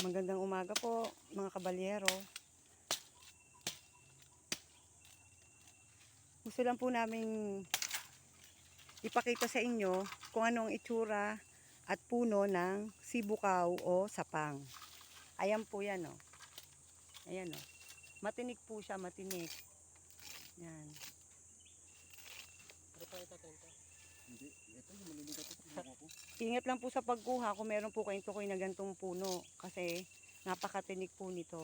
Magandang umaga po, mga kabalyero. Gusto lang po namin ipakita sa inyo kung anong itsura at puno ng sibukaw o sapang. Ayan po yan, oh. Ayan, oh. Matinik po siya, matinik. Yan. Ano pa ito? Hindi, ito yung ko. Ingat lang po sa pagkuha kung meron po kayong tukoy na gantong puno kasi napakatinik po nito.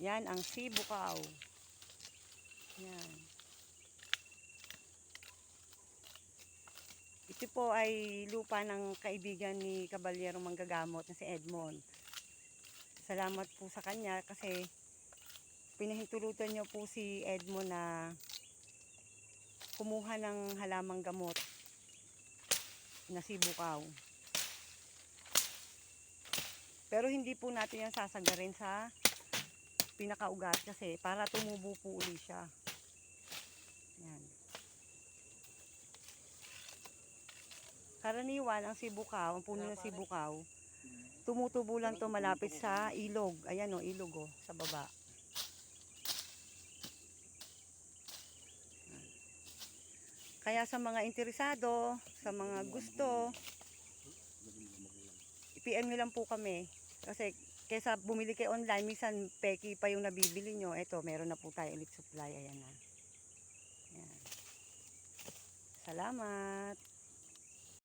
Yan ang sibukaw. Yan. Ito po ay lupa ng kaibigan ni Kabalyero Manggagamot na si Edmond. Salamat po sa kanya kasi pinahintulutan niyo po si Edmond na kumuha ng halamang gamot na sibukaw. Pero hindi po natin yan sasagarin sa pinakaugat kasi para tumubo po uli siya. Yan. Karaniwan ang sibukaw, ang puno ng sibukaw, tumutubo lang to malapit sa ilog. Ayan o, ilog o, sa baba. Kaya sa mga interesado, sa mga gusto, i-PM nyo lang po kami. Kasi kesa bumili kayo online, minsan peki pa yung nabibili nyo. Eto, meron na po tayo ulit supply. Ayan na. Ayan. Salamat.